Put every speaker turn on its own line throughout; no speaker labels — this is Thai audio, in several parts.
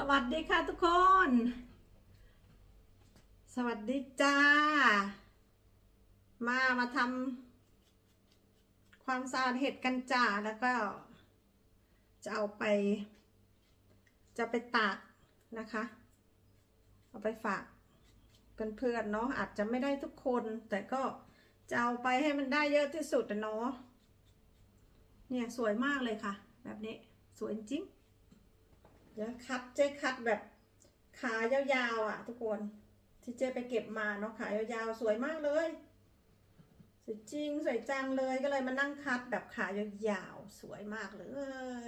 สวัสดีค่ะทุกคน สวัสดีจ้า มามาทำความสะอาดเห็ดกันจ้า แล้วก็จะเอาไป จะไปตากนะคะ เอาไปฝากเพื่อนๆเนาะอาจจะไม่ได้ทุกคน แต่ก็จะเอาไปให้มันได้เยอะที่สุดเนาะเนี่ยสวยมากเลยค่ะ แบบนี้สวยจริง เดี๋ยวคัดเจ๊คัดแบบขายาวๆอะ ทุกคนที่เจ๊ไปเก็บมาเนาะขายาวๆสวยมากเลยสวยจริงสวยจังเลยก็เลยมานั่งคัดแบบขายาวๆสวยมากเล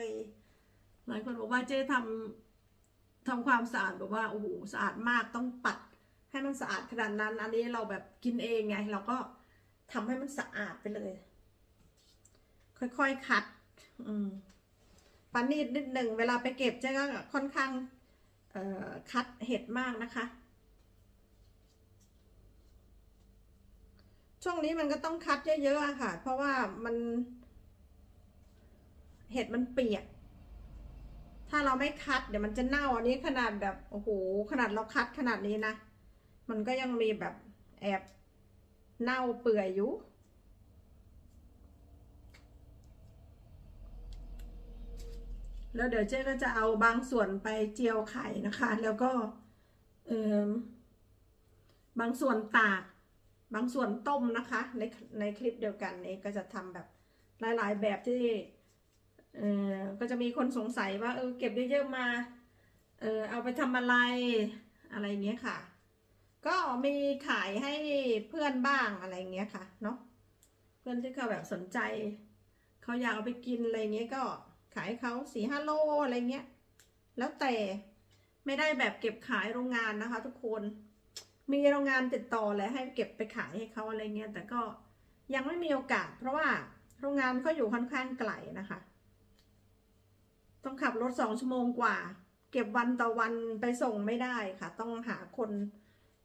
ยหลายคนบอกว่าเจ๊ทำทำความสะอาดแบบว่าโอ้โหสะอาดมากต้องปัด ให้มันสะอาดขนาดนั้น อันนี้เราแบบกินเองไง เราก็ทำให้มันสะอาดไปเลย ค่อยๆคัด อืม ปานีดนิดหนึ่งเวลาไปเก็บเจ๊ก็ค่อนข้างคัดเห็ดมากนะคะ ช่วงนี้มันก็ต้องคัดเยอะๆค่ะ เพราะว่ามัน เห็ดมันเปียก ถ้าเราไม่คัดเดี๋ยวมันจะเน่าอันนี้ขนาดแบบโอ้โหขนาดเราคัดขนาดนี้นะ มันก็ยังมีแบบแอบเน่าเปื่อยอยู่ แล้วเดี๋ยวเจ๊ก็จะเอาบางส่วนไปเจียวไข่นะคะ แล้วก็เออบางส่วนตาก บางส่วนต้มนะคะ ในในคลิปเดียวกันนี้ก็จะทำแบบหลาย ๆ แบบที่เออก็จะมีคนสงสัยว่าเออเก็บเยอะๆมาเออเอาไปทำอะไรอะไรเงี้ยค่ะ ก็มีขายให้เพื่อนบ้างอะไรเงี้ยค่ะเนาะเพื่อนที่เขาแบบสนใจ เขาอยากเอาไปกินอะไรเงี้ยก็ ขายเขาสี่ห้าโลอะไรเงี้ย แล้วแต่ไม่ได้แบบเก็บขายโรงงานนะคะ ทุกคน มีโรงงานติดต่อแล้วให้เก็บไปขายให้เขาอะไรเงี้ย แต่ก็ยังไม่มีโอกาส เพราะว่าโรงงานเขาอยู่ค่อนข้างไกลนะคะ ต้องขับรถสองชั่วโมงกว่า เก็บวันต่อวันไปส่งไม่ได้ค่ะ ต้องหาคน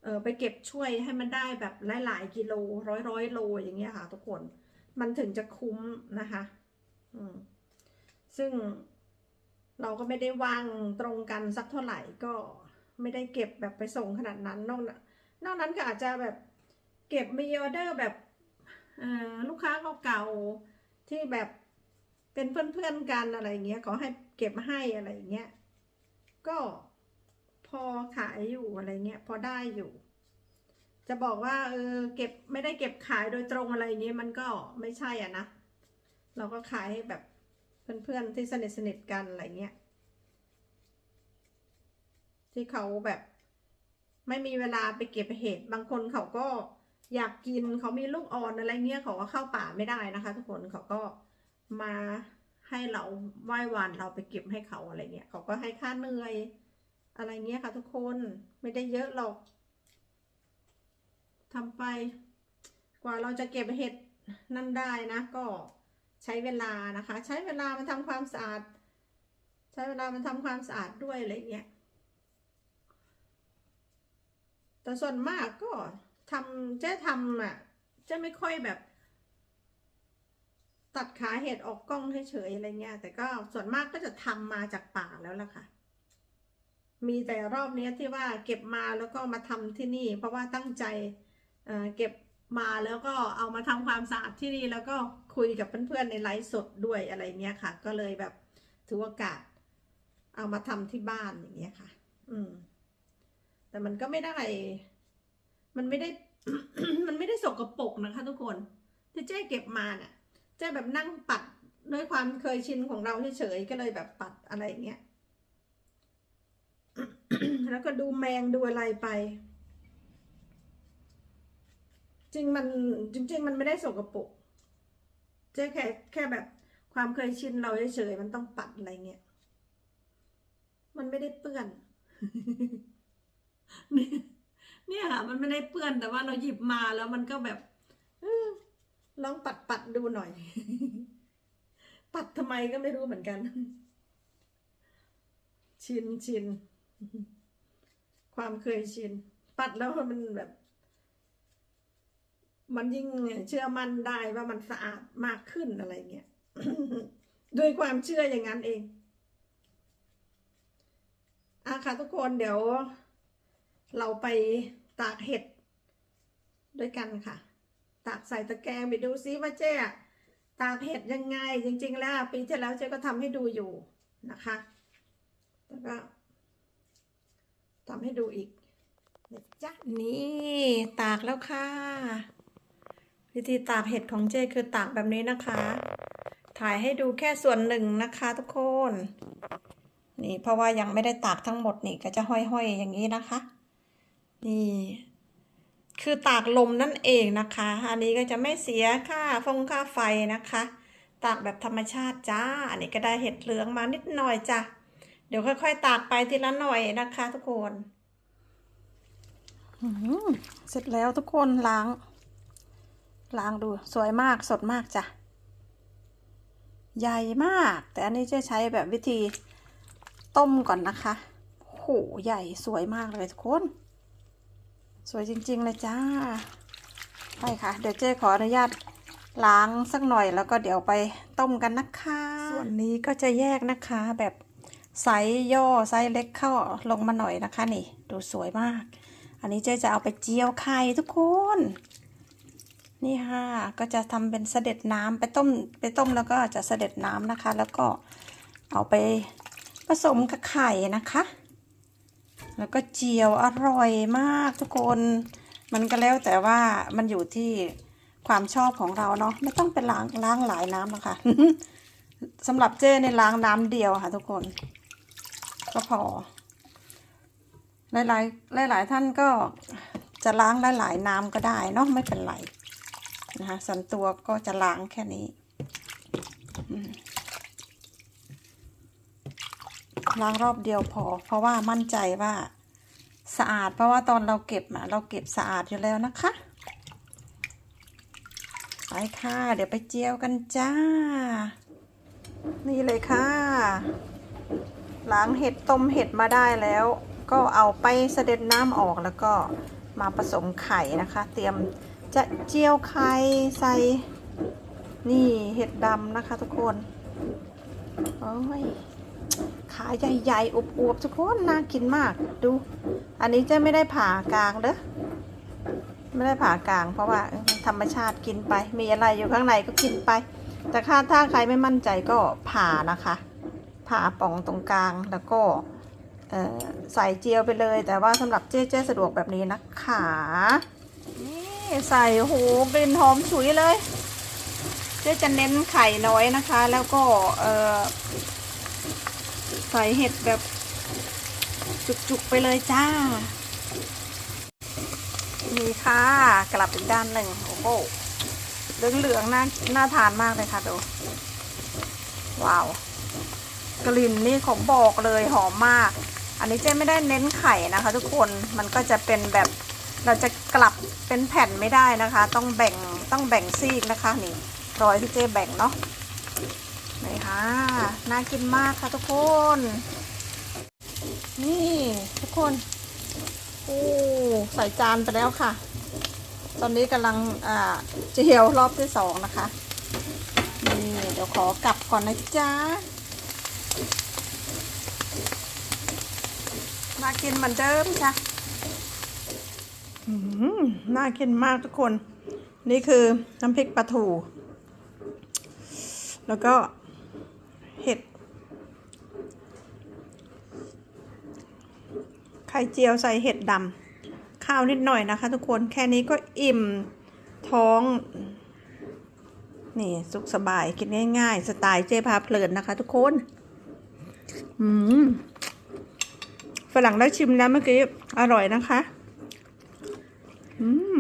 เออไปเก็บช่วยให้มันได้แบบหลาย ๆ กิโลร้อยร้อยโลอย่างเงี้ยค่ะ ทุกคนมันถึงจะคุ้มนะคะ อืม ซึ่งเราก็ไม่ได้วางตรงกันสักเท่าไหร่ก็ไม่ได้เก็บแบบไปส่งขนาดนั้น นอกนั้นนอกนั้นก็อาจจะแบบเก็บมีออเดอร์แบบลูกค้าเก่าๆที่แบบเป็นเพื่อนๆกันอะไรเงี้ยขอให้เก็บให้อะไรเงี้ยก็พอขายอยู่อะไรเงี้ยพอได้อยู่ จะบอกว่าเออเก็บไม่ได้เก็บขายโดยตรงอะไรเงี้ยมันก็ไม่ใช่อะนะเราก็ขายแบบ เพื่อนๆที่สนิทสนิทกันอะไรเงี้ยที่เขาแบบไม่มีเวลาไปเก็บเห็ดบางคนเขาก็อยากกินเขามีลูกอ่อนอะไรเงี้ยเขาก็เข้าป่าไม่ได้นะคะ ทุกคนเขาก็มาให้เราไหว้วานเราไปเก็บให้เขาอะไรเงี้ยเขาก็ให้ค่าเหนื่อยอะไรเงี้ยค่ะ ทุกคนไม่ได้เยอะหรอกทำไป กว่าเราจะเก็บเห็ดนั่นได้นะก็ ใช้เวลานะคะ ใช้เวลามาทำความสะอาด ใช้เวลามาทำความสะอาดด้วยอะไรเงี้ยแต่ส่วนมากก็ทำเจ๊ทำอะเจ๊ไม่ค่อยแบบ ตัดขาเห็ดออกกล้องเฉยๆอะไรเงี้ย แต่ก็ส่วนมากก็จะทำมาจากป่าแล้วล่ะค่ะ มีแต่รอบนี้ที่ว่าเก็บมาแล้วก็มาทำที่นี่ เพราะว่าตั้งใจเเก็บ มาแล้วก็เอามาทำความสะอาดที่นี่แล้วก็คุยกับเพื่อนๆในไลฟ์สดด้วยอะไรเงี้ยค่ะ ก็เลยแบบถือโอกาสเอามาทำที่บ้านอย่างเงี้ยค่ะ อืม แต่มันก็ไม่ได้ มันไม่ได้ มันไม่ได้สกรปรกนะคะ ทุกคนที่เจ๊เก็บมาเนี่ยเจ๊แบบนั่งปัดด้วยความเคยชินของเราเฉยๆก็เลยแบบปัดอะไรเงี้ย แล้วก็ดูแมงดูอะไรไป จริงมันจริง ๆ มันไม่ได้สกปรกเจ๊แค่แค่แบบความเคยชินเราเฉยๆมันต้องปัดอะไรเงี้ย มันไม่ได้เปื้อน เนี่ยค่ะมันไม่ได้เปื้อนแต่ว่าเราหยิบมาแล้วมันก็แบบอลองปัดปัดดูหน่อย ปัดทำไมก็ไม่รู้เหมือนกัน ชินชินความเคยชิน ปัดแล้วมันแบบ มันยิ่งเชื่อมั่นได้ว่ามันสะอาดมากขึ้นอะไรเงี้ยด้วยความเชื่ออย่างนั้นเองอาค่ะทุกคนเดี๋ยว เราไปตากเห็ดด้วยกันค่ะ ตากใส่ตะแกรงไปดูซิว่าเจ๊ตากเห็ดยังไง จริง ๆ แล้วปีที่แล้วเจ๊ก็ทำให้ดูอยู่นะคะแล้วก็ทำให้ดูอีกนะจ๊ะนี่ตากแล้วค่ะ วิธีตากเห็ดของเจคือตากแบบนี้นะคะ ถ่ายให้ดูแค่ส่วนหนึ่งนะคะทุกคน นี่เพราะว่ายังไม่ได้ตากทั้งหมดนี่ก็จะห้อยๆอย่างนี้นะคะ นี่ คือตากลมนั่นเองนะคะ อันนี้ก็จะไม่เสียค่าฟงค่าไฟนะคะ ตากแบบธรรมชาติจ้า อันนี้ก็ได้เห็ดเหลืองมานิดหน่อยจ้ะ เดี๋ยวค่อยๆ ตากไปทีละหน่อยนะคะ ทุกคนเสร็จแล้วทุกคนล้าง ล้างดูสวยมากสดมากจ้ะ ใหญ่มาก แต่อันนี้จะใช้แบบวิธีต้มก่อนนะคะโหใหญ่สวยมากเลยทุกคน สวยจริงๆเลยจ้า ไปค่ะ เดี๋ยวเจ๊ขออนุญาตล้างสักหน่อยแล้วก็เดี๋ยวไปต้มกันนะคะ ส่วนนี้ก็จะแยกนะคะแบบไซส์ย่อไซส์เล็กเข้าลงมาหน่อยนะคะนี่ ดูสวยมาก อันนี้เจ๊จะเอาไปเจียวไข่ทุกคน นี่ค่ะ ก็จะทำเป็นเสด็จน้ำไปต้มไปต้มแล้วก็จะเสด็จน้ำนะคะ แล้วก็เอาไปผสมกับไข่นะคะ แล้วก็เจียวอร่อยมากทุกคน มันก็แล้วแต่ว่ามันอยู่ที่ความชอบของเราเนาะไม่ต้องไปล้างล้างหลายน้ำนะคะสำหรับเจ้ในล้างน้ำเดียวค่ะ ทุกคน ก็พอ หลายๆหลาย ๆ ท่านก็จะล้างหลายๆน้ำก็ได้เนาะไม่เป็นไร นะคะส่นตัวก็จะล้างแค่นี้ล้างรอบเดียวพอ เพราะว่ามั่นใจว่าสะอาด เพราะว่าตอนเราเก็บอะเราเก็บสะอาดอยู่แล้วนะคะ ไปค่ะ เดี๋ยวไปเจียวกันจ้า นี่เลยค่ะ ล้างเห็ดต้มเห็ดมาได้แล้ว ก็เอาไปเสด็จน้ำออกแล้วก็มาผสมไข่นะคะ เตรียม จะเจียวไข่ใส่ นี่เห็ดดำนะคะทุกคนโอ้ยขาใหญ่ๆอวบๆทุกคนน่ากินมากดู อันนี้จะไม่ได้ผ่ากลางเด้อไม่ได้ผ่ากลาง เพราะว่าธรรมชาติกินไป มีอะไรอยู่ข้างในก็กินไป แต่ถ้าถ้าใครไม่มั่นใจก็ผ่านะคะ ผ่าป่องตรงกลางแล้วก็ใส่เจียวไปเลย แต่ว่าสำหรับเจ๊เจ๊สะดวกแบบนี้นะคะ ใส่โหกลิ่นหอมฉุยเลยเจ๊จะเน้นไข่น้อยนะคะ แล้วก็เออใส่เห็ดแบบจุกๆไปเลยจ้า นี่ค่ะ กลับอีกด้านหนึ่งโอ้โหเหลืองๆน่าน่าทานมากเลยค่ะดูว้าว กลิ่นนี่ของบอกเลยหอมมาก อันนี้เจ๊ไม่ได้เน้นไข่นะคะ ทุกคนมันก็จะเป็นแบบ เราจะกลับเป็นแผ่นไม่ได้นะคะ ต้องแบ่งต้องแบ่งซีกนะคะนี่รอยที่เจ๊แบ่งเนาะนี่ค่ะน่ากินมากค่ะทุกคน นี่ทุกคนโอ้ใส่จานไปแล้วค่ะ ตอนนี้กำลังอ่าเจียวรอบที่สองนะคะนี่เดี๋ยวขอกลับก่อนนะจ๊ะน่ากินเหมือนเดิมจ้ะ น่ากินมากทุกคน นี่คือน้ำพริกปลาทูแล้วก็เห็ด ไข่เจียวใส่เห็ดดำ ข้าวนิดหน่อยนะคะทุกคน แค่นี้ก็อิ่มท้อง นี่สุขสบายกินง่ายๆ สไตล์เจ๊พาเพลินนะคะทุกคน อืมฝรั่งได้ชิมแล้วเมื่อกี้ อร่อยนะคะ Mmm.